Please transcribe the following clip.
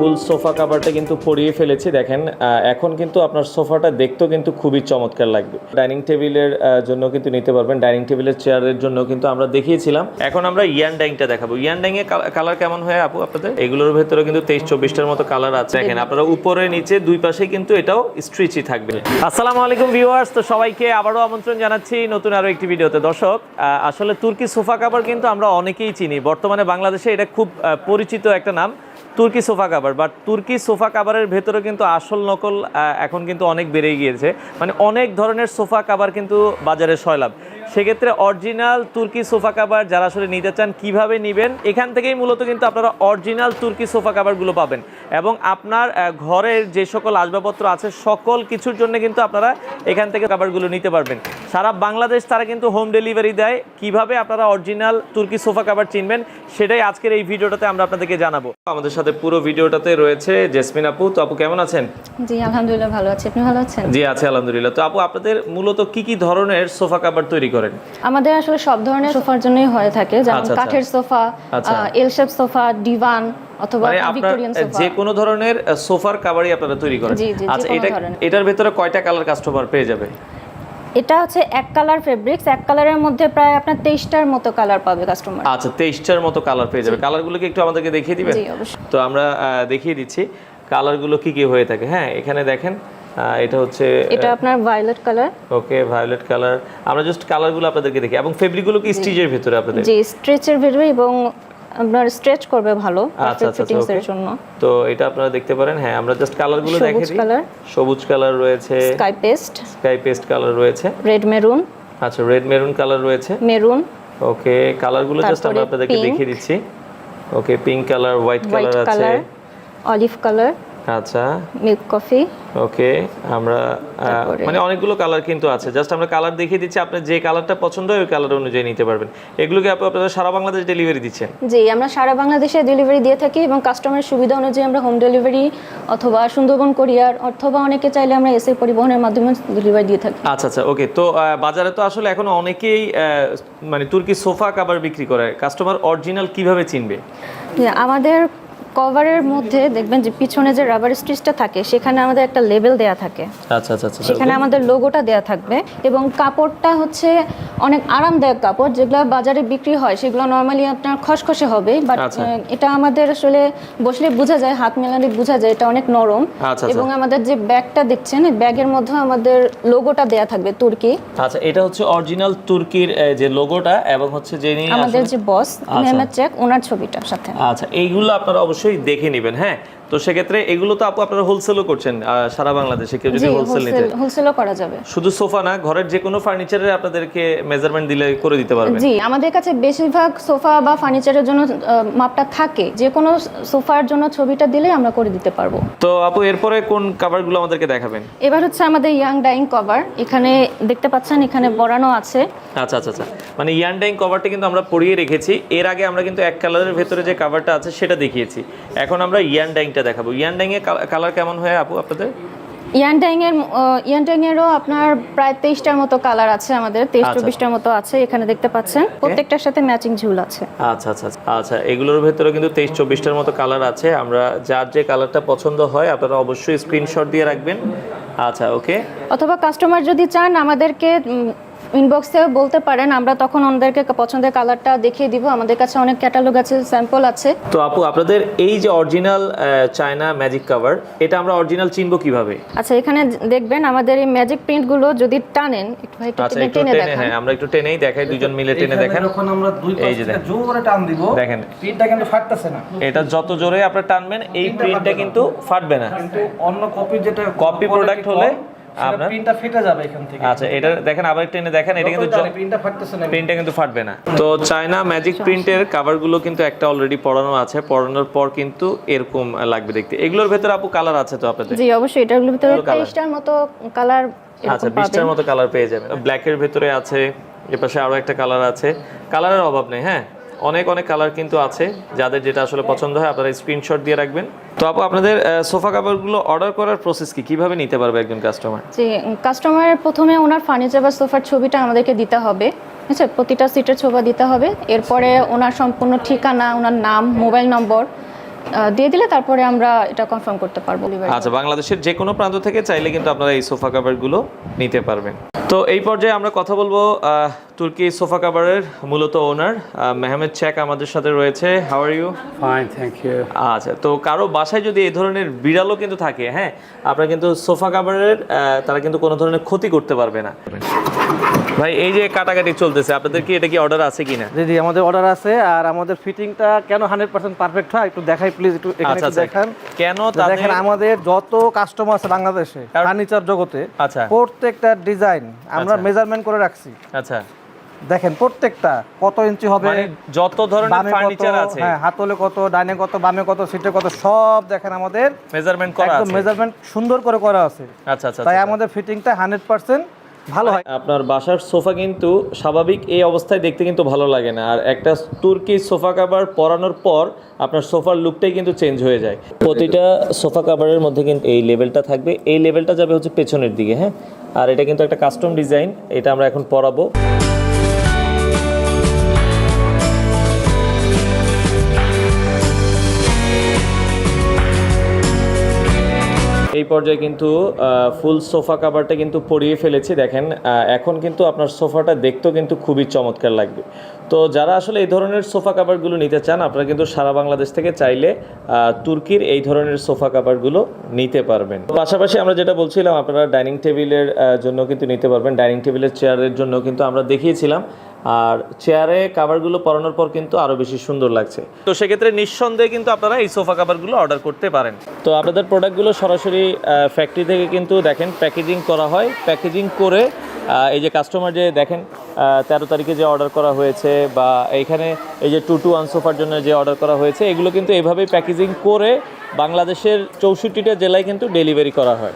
ফুল sofa কাভারটা কিন্তু পরিয়ে ফেলেছি, দেখেন এখন কিন্তু আপনার সোফাটা দেখতেও কিন্তু খুবই চমৎকার লাগবে। ডাইনিং টেবিলের জন্য কিন্তু নিতে পারবেন, ডাইনিং টেবিলের চেয়ারের জন্য কিন্তু আমরা দেখিয়েছিলাম। এখন আমরা ইয়ান ডাইংটা দেখাবো। ইয়ান ডাইং এর কালার কেমন হয় আপু আপনাদের? এগুলোর ভেতরে কিন্তু তেইশ চব্বিশটার মতো কালার আছে। দেখেন, আপনারা উপরে, নিচে, দুই পাশে কিন্তু এটাও স্ট্রিচই থাকবে। আসসালামু আলাইকুম ভিউয়ার্স তো সবাইকে আবারও আমন্ত্রণ জানাচ্ছি নতুন আরও একটি ভিডিওতে দর্শক আসলে তুর্কি সোফা কাভার কিন্তু আমরা অনেকেই চিনি। বর্তমানে বাংলাদেশে এটা খুব পরিচিত একটা নাম। তুর্কি sofa cover but Turki sofa কাভারের ভেতরে কিন্তু আসল নকল এখন কিন্তু অনেক বেড়ে গিয়েছে। মানে অনেক ধরনের সোফা কাভার কিন্তু বাজারে সয়লাভ সেক্ষেত্রে অরিজিনাল তুর্কি সোফা কাভার যারা আসলে নিতে চান, কীভাবে নেবেন? এখান থেকেই মূলত কিন্তু আপনারা অরিজিনাল তুর্কি সোফা কাভারগুলো পাবেন। এবং আপনার ঘরের যে সকল আসবাবপত্র আছে, সকল কিছুর জন্য কিন্তু আপনারা এখান থেকে কাভারগুলো নিতে পারবেন। সারা বাংলাদেশ তারা কিন্তু হোম ডেলিভারি দেয়। কীভাবে আপনারা অরিজিনাল তুর্কি সোফা কাভার চিনবেন সেটাই আজকের এই ভিডিওটাতে আমরা আপনাদেরকে জানাব। আমাদের সাথে পুরো ভিডিওটাতে রয়েছে জেসমিন আপু। তো আপু কেমন আছেন? জি আলহামদুলিল্লাহ ভালো আছি। আপনি ভালো আছেন? জি আছে আলহামদুলিল্লাহ। তো আপু আপনাদের মূলত কি কি ধরনের সোফা কাভার তৈরি করেন? আমাদের আসলে সব ধরনের সোফার জন্যই হয়ে থাকে। যেমন আচ্ছা, আচ্ছা। কাঠের sofa. L shape sofa divan অথবা মানে আপনার ভিক্টোরিয়ান সোফা যে কোনো ধরনের সোফার কাভারই আপনারা তৈরি করেন। আচ্ছা এটা এটার ভেতরে কয়টা কালার কাস্টমার পেয়ে যাবে? এটা হচ্ছে এক কালার ফেব্রিক্স এক কালারের মধ্যে প্রায় আপনার তেইশটার মতো কালার পাবে কাস্টমার আচ্ছা তেইশটার মতো কালার পেয়ে যাবে। কালারগুলোকে একটু আমাদেরকে দেখিয়ে দিবেন? তো আমরা দেখিয়ে দিচ্ছি কালারগুলো কি কি হয়ে থাকে। হ্যাঁ এখানে দেখেন এটা হচ্ছে এটা আপনার violet colour okay violet colour আমরা জাস্ট কালারগুলো আপনাদেরকে দেখি। এবং ফেব্রিকগুলো কি স্টিচের ভিতরে আপনাদের? জি স্ট্রেচের ভিতরে এবং আপনার স্ট্রেচ করবে ভালো আচ্ছা, আচ্ছা, ফিটিংস এর জন্য। তো এটা আপনারা দেখতে পারেন হ্যাঁ আমরা জাস্ট কালারগুলো গুলো দেখে দিই। কালার সবুজ কালার রয়েছে। Sky paste sky paste colour রয়েছে। রেড মেরুন আচ্ছা রেড মেরুন কালার রয়েছে। মেরুন ওকে কালারগুলো জাস্ট আমরা আপনাদেরকে দেখিয়ে দিচ্ছি। Okay pink colour white colour আছে। কালার অলিভ কালার আচ্ছা। মিল্ক কফি ওকে আমরা মানে অনেকগুলো কালার কিন্তু আছে। জাস্ট আমরা কালার দেখিয়ে দিচ্ছি আপনি যে কালারটা পছন্দ হয় ওই কালার অনুযায়ী নিতে পারবেন। এগুলোকে আপনি আপনারা সারা বাংলাদেশ ডেলিভারি দিচ্ছেন। জি আমরা সারা বাংলাদেশে ডেলিভারি দিয়ে থাকি এবং কাস্টমারের সুবিধা অনুযায়ী আমরা হোম ডেলিভারি অথবা সুন্দরবন কোরিয়ার অথবা অনেকে চাইলে আমরা এসে পরিবহনের মাধ্যমে ডেলিভারি দিয়ে থাকি। আচ্ছা আচ্ছা ওকে তো বাজারে তো আসলে এখন অনেকেই মানে তুর্কি সোফা কাভার বিক্রি করে। কাস্টমার অরিজিনাল কীভাবে চিনবে? আমাদের কভারের মধ্যে দেখবেন যে পিছনে যে রাবার স্টিচটা থাকে সেখানে আমাদের একটা লেবেল দেয়া থাকে। আচ্ছা আচ্ছা আচ্ছা। সেখানে আমাদের লোগোটা দেয়া থাকবে এবং কাপড়টা হচ্ছে অনেক আরামদায়ক কাপড় যেগুলো বাজারে বিক্রি হয় সেগুলো নর্মালি আপনার খসখসে হবে বাট আচ্ছা। এটা আমাদের আসলে বসলে বোঝা যায় হাত মেলালে বোঝা যায় এটা অনেক নরম। আচ্ছা, এবং আমাদের যে ব্যাগটা দেখছেন ব্যাগের মধ্যে আমাদের লোগোটা দেয়া থাকবে তুর্কি। আচ্ছা এটা হচ্ছে অরিজিনাল তুর্কির যে লোগোটা এবং হচ্ছে যিনি আমাদের যে বস আচ্ছা। মেহমেদ চেক ওনার ছবিটার সাথে। আচ্ছা এইগুলো আপনারা অবশ্যই দেখে নেবেন হ্যাঁ? তো সেক্ষেত্রে এগুলো তো আপু আপনারা হোলসেলও করছেন সারা বাংলাদেশে কেউ যদি হোলসেল নিতে। হোলসেল হোলসেলও করা যাবে। শুধু সোফা না ঘরের যে কোনো ফার্নিচারের আপনাদেরকে মেজারমেন্ট দিলে করে দিতে পারবেন। জি আমাদের কাছে বেশিরভাগ সোফা বা ফার্নিচারের জন্য মাপটা থাকে। যে কোনো সোফার জন্য ছবিটা দিলে আমরা করে দিতে পারব। তো আপু এরপরে কোন কাভারগুলো আমাদেরকে দেখাবেন? এবার হচ্ছে আমাদের ইয়াং ডাইং কভার এখানে দেখতে পাচ্ছেন এখানে বরানো আছে। আচ্ছা আচ্ছা আচ্ছা। মানে ইয়ানডাইং কভারটা কিন্তু আমরা পরিয়ে রেখেছি। এর আগে আমরা কিন্তু এক কালারের ভেতরে যে কাভারটা আছে সেটা দেখিয়েছি। এখন আমরা ইয়ানডাইংটা দেখাবো। ইয়ানডাইং এর কালার কেমন হয় আপু আপনাদের? ইয়ান ডাইং এর ইয়ান ডাইং এরও আপনার প্রায় তেইশটার মতো কালার আছে আমাদের তেইশ আচ্ছা। চব্বিশটার মতো আছে এখানে দেখতে পাচ্ছেন। প্রত্যেকটার সাথে ম্যাচিং ঝুল আছে। আচ্ছা আচ্ছা আচ্ছা। আচ্ছা এগুলোর ভেতরে কিন্তু তেইশ চব্বিশটার মতো কালার আছে। আমরা যার যে কালারটা পছন্দ হয় আপনারা অবশ্যই স্ক্রিনশট দিয়ে রাখবেন। আচ্ছা ওকে অথবা কাস্টমার যদি চান আমাদেরকে ইনবক্সে বলতে পারেন আমরা তখন ওনাদেরকে পছন্দের কালারটা দেখিয়ে দিব। আমাদের কাছে অনেক ক্যাটালগ আছে স্যাম্পল আছে। তো আপু আপনাদের এই যে অরিজিনাল চায়না ম্যাজিক কভার এটা আমরা অরিজিনাল চিনবো কীভাবে? আচ্ছা এখানে দেখবেন আমাদের এই ম্যাজিক প্রিন্টগুলো যদি টানেন একটু ভাই একটু আচ্ছা টেনে টেনে হ্যাঁ আমরা একটু টেনেই দেখাই দুজন মিলে টেনে দেখেন। যখন আমরা দুই পাশ থেকে দেখেন। জোরে টান দিব দেখেন। পিনটা কিন্তু ফাটতেছে না। এটা যত জোরে আপনি টানবেন এই প্রিন্টটা কিন্তু ফাটবে না। কিন্তু অন্য কপি যেটা কপি প্রোডাক্ট হলে আপনার- প্রিন্টটা ফেটে যাবে এখান থেকে। আচ্ছা এটা দেখেন আবার টেনে দেখেন এটা কিন্তু প্রিন্টটা ফাটতেছে না প্রিন্টটা কিন্তু ফাটবে না। তো চায়না ম্যাজিক প্রিন্টের কাভারগুলো কিন্তু একটা অলরেডি পড়ানো আছে পড়ানোর পর কিন্তু এরকম লাগবে দেখতে। এগুলোর ভেতরে আপু কালার আছে তো আপনাদের? জি অবশ্যই এটার ভিতরে মতো কালার আচ্ছা বিশটার মতো কালার পেয়ে যাবেন। ব্ল্যাকের ভেতরে আছে এপাশে আরও একটা কালার আছে। কালারের অভাব নেই হ্যাঁ? অনেক অনেক কালার কিন্তু আছে। যাদের যেটা আসলে পছন্দ হয় আপনারা স্ক্রিনশট দিয়ে রাখবেন। তো আপু আপনাদের সোফা কাভারগুলো অর্ডার করার প্রসেস কি? কীভাবে নিতে পারবে একজন কাস্টমার যে কাস্টমারের প্রথমে ওনার ফার্নিচার বা সোফার ছবিটা আমাদেরকে দিতে হবে। ঠিক আছে? প্রতিটা সিটের ছবি দিতে হবে। এরপরে ওনার সম্পূর্ণ ঠিকানা ওনার নাম মোবাইল নম্বর দিয়ে দিলে তারপরে আমরা এটা কনফার্ম করতে পারব। আচ্ছা বাংলাদেশের যে কোনো প্রান্ত থেকে চাইলে কিন্তু আপনারা এই সোফা কাভারগুলো নিতে পারবেন। তো এই পর্যায়ে আমরা কথা বলব তুর্কি সোফা কাভারের মূলত ওনার মেহমেদ শেখ আমাদের সাথে রয়েছে। How are you fine thank you আচ্ছা তো কারও বাসায় যদি এই ধরনের বিড়ালও কিন্তু থাকে হ্যাঁ আপনারা কিন্তু সোফা কাভারের তারা কিন্তু কোনো ধরনের ক্ষতি করতে পারবে না। ভাই এই যে কাটাকাটি চলতেছে আপনাদের কি এটা কি অর্ডার আছে কিনা? জি জি আমাদের অর্ডার আছে আর আমাদের ফিটিংটা কেন হান্ড্রেড পার্সেন্ট পারফেক্ট হয় একটু দেখাই প্লিজ একটু এখানে আচ্ছা একটু আচ্ছা। দেখান। কেন তাদের দেখেন আমাদের যত কাস্টমার আছে বাংলাদেশে ফার্নিচার জগতে আচ্ছা। প্রত্যেকটা ডিজাইন আমরা আচ্ছা। মেজারমেন্ট করে রাখছি। আচ্ছা। দেখেন প্রত্যেকটা কত ইঞ্চি হবে মানে যত ধরনের ফার্নিচার আছে। হ্যাঁ হাতলে কত ডাইনে কত বামে কত সিটে কত সব দেখেন আমাদের মেজারমেন্ট করা একদম আছে। মেজারমেন্ট সুন্দর করে করা আছে। আচ্ছা আচ্ছা তাই আচ্ছা। আমাদের ফিটিংটা হান্ড্রেড পার্সেন্ট ভালো হয়। আপনার বাসার সোফা কিন্তু স্বাভাবিক এই অবস্থায় দেখতে কিন্তু ভালো লাগে না। আর একটা তুর্কি সোফা কাভার পরানোর পর আপনার সোফার লুকটাই কিন্তু চেঞ্জ হয়ে যায়। প্রতিটা সোফা কাভারের মধ্যে কিন্তু এই লেভেলটা থাকবে। এই লেভেলটা যাবে হচ্ছে পেছনের দিকে হ্যাঁ? আর এটা কিন্তু একটা কাস্টম ডিজাইন, এটা আমরা এখন পরাবো। পর্যায়ে কিন্তু ফুল সোফা কাভারটা কিন্তু পরিয়ে ফেলেছি, দেখেন এখন কিন্তু আপনার সোফাটা দেখতেও কিন্তু খুবই চমৎকার লাগবে। তো যারা আসলে এই ধরনের সোফা কাভারগুলো নিতে চান, আপনারা কিন্তু সারা বাংলাদেশ থেকে চাইলে তুর্কির এই ধরনের সোফা কাভারগুলো নিতে পারবেন। পাশাপাশি আমরা যেটা বলছিলাম, আপনারা ডাইনিং টেবিলের জন্য কিন্তু নিতে পারবেন, ডাইনিং টেবিলের চেয়ারের জন্য কিন্তু আমরা দেখিয়েছিলাম আর চেয়ারে কাভারগুলো পরানোর পর কিন্তু আরও বেশি সুন্দর লাগছে। তো সেক্ষেত্রে নিঃসন্দেহে কিন্তু আপনারা এই সোফা কাভারগুলো অর্ডার করতে পারেন। তো আপনাদের প্রোডাক্টগুলো সরাসরি ফ্যাক্টরি থেকে কিন্তু দেখেন প্যাকেজিং করা হয়। প্যাকেজিং করে এই যে কাস্টমার যে দেখেন তেরো তারিখে যে অর্ডার করা হয়েছে বা এইখানে এই যে টু টু ওয়ান সোফার জন্য যে অর্ডার করা হয়েছে এগুলো কিন্তু এভাবেই প্যাকেজিং করে বাংলাদেশের চৌষট্টিটা জেলায় কিন্তু ডেলিভারি করা হয়।